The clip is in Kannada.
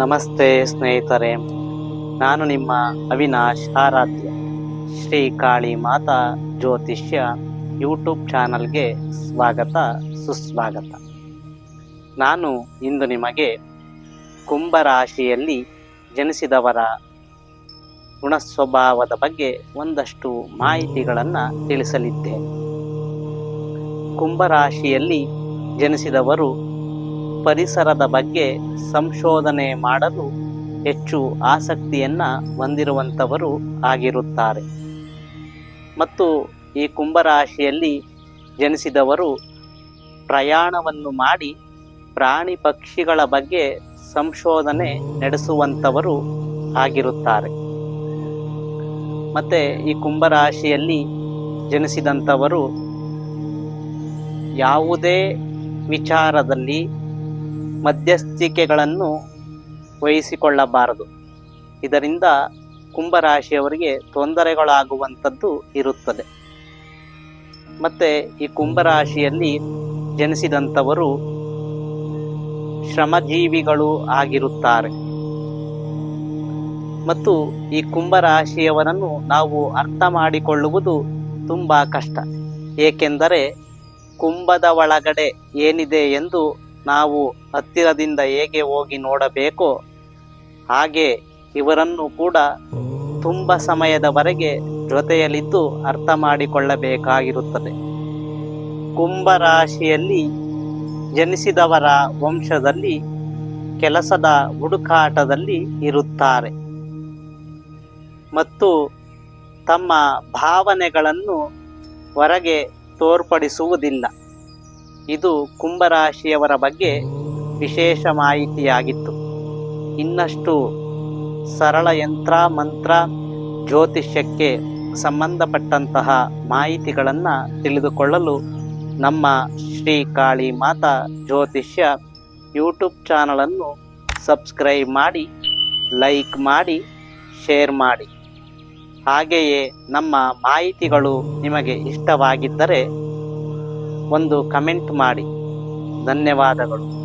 ನಮಸ್ತೆ ಸ್ನೇಹಿತರೆ, ನಾನು ನಿಮ್ಮ ಅವಿನಾಶ್ ಆರಾಧ್ಯ. ಶ್ರೀ ಕಾಳಿ ಮಾತಾ ಜ್ಯೋತಿಷ್ಯ ಯೂಟ್ಯೂಬ್ ಚಾನಲ್ಗೆ ಸ್ವಾಗತ, ಸುಸ್ವಾಗತ. ನಾನು ಇಂದು ನಿಮಗೆ ಕುಂಭರಾಶಿಯಲ್ಲಿ ಜನಿಸಿದವರ ಗುಣ ಸ್ವಭಾವದ ಬಗ್ಗೆ ಒಂದಷ್ಟು ಮಾಹಿತಿಗಳನ್ನು ತಿಳಿಸಲಿದ್ದೇನೆ. ಕುಂಭರಾಶಿಯಲ್ಲಿ ಜನಿಸಿದವರು ಪರಿಸರದ ಬಗ್ಗೆ ಸಂಶೋಧನೆ ಮಾಡಲು ಹೆಚ್ಚು ಆಸಕ್ತಿಯನ್ನು ಹೊಂದಿರುವಂಥವರು ಆಗಿರುತ್ತಾರೆ. ಮತ್ತು ಈ ಕುಂಭರಾಶಿಯಲ್ಲಿ ಜನಿಸಿದವರು ಪ್ರಯಾಣವನ್ನು ಮಾಡಿ ಪ್ರಾಣಿ ಪಕ್ಷಿಗಳ ಬಗ್ಗೆ ಸಂಶೋಧನೆ ನಡೆಸುವಂಥವರು ಆಗಿರುತ್ತಾರೆ. ಮತ್ತು ಈ ಕುಂಭರಾಶಿಯಲ್ಲಿ ಜನಿಸಿದಂಥವರು ಯಾವುದೇ ವಿಚಾರದಲ್ಲಿ ಮಧ್ಯಸ್ಥಿಕೆಗಳನ್ನು ವಹಿಸಿಕೊಳ್ಳಬಾರದು. ಇದರಿಂದ ಕುಂಭರಾಶಿಯವರಿಗೆ ತೊಂದರೆಗಳಾಗುವಂಥದ್ದು ಇರುತ್ತದೆ. ಮತ್ತು ಈ ಕುಂಭರಾಶಿಯಲ್ಲಿ ಜನಿಸಿದಂಥವರು ಶ್ರಮಜೀವಿಗಳು ಆಗಿರುತ್ತಾರೆ. ಮತ್ತು ಈ ಕುಂಭರಾಶಿಯವರನ್ನು ನಾವು ಅರ್ಥ ಮಾಡಿಕೊಳ್ಳುವುದು ತುಂಬ ಕಷ್ಟ. ಏಕೆಂದರೆ ಕುಂಭದ ಒಳಗಡೆ ಏನಿದೆ ಎಂದು ನಾವು ಹತ್ತಿರದಿಂದ ಹೇಗೆ ಹೋಗಿ ನೋಡಬೇಕೋ? ಹಾಗೆ ಇವರನ್ನು ಕೂಡ ತುಂಬ ಸಮಯದವರೆಗೆ ಜೊತೆಯಲ್ಲಿದ್ದು ಅರ್ಥ ಮಾಡಿಕೊಳ್ಳಬೇಕಾಗಿರುತ್ತದೆ. ಕುಂಭರಾಶಿಯಲ್ಲಿ ಜನಿಸಿದವರ ವಂಶದಲ್ಲಿ ಕೆಲಸದ ಹುಡುಕಾಟದಲ್ಲಿ ಇರುತ್ತಾರೆ. ಮತ್ತು ತಮ್ಮ ಭಾವನೆಗಳನ್ನು ಹೊರಗೆ ತೋರ್ಪಡಿಸುವುದಿಲ್ಲ. ಇದು ಕುಂಭರಾಶಿಯವರ ಬಗ್ಗೆ ವಿಶೇಷ ಮಾಹಿತಿಯಾಗಿತ್ತು. ಇನ್ನಷ್ಟು ಸರಳ ಯಂತ್ರ, ಮಂತ್ರ, ಜ್ಯೋತಿಷ್ಯಕ್ಕೆ ಸಂಬಂಧಪಟ್ಟಂತಹ ಮಾಹಿತಿಗಳನ್ನು ತಿಳಿದುಕೊಳ್ಳಲು ನಮ್ಮ ಶ್ರೀ ಕಾಳಿ ಮಾತಾ ಜ್ಯೋತಿಷ್ಯ ಯೂಟ್ಯೂಬ್ ಚಾನಲನ್ನು ಸಬ್ಸ್ಕ್ರೈಬ್ ಮಾಡಿ, ಲೈಕ್ ಮಾಡಿ, ಶೇರ್ ಮಾಡಿ. ಹಾಗೆಯೇ ನಮ್ಮ ಮಾಹಿತಿಗಳು ನಿಮಗೆ ಇಷ್ಟವಾಗಿದ್ದರೆ ಒಂದು ಕಮೆಂಟ್ ಮಾಡಿ. ಧನ್ಯವಾದಗಳು.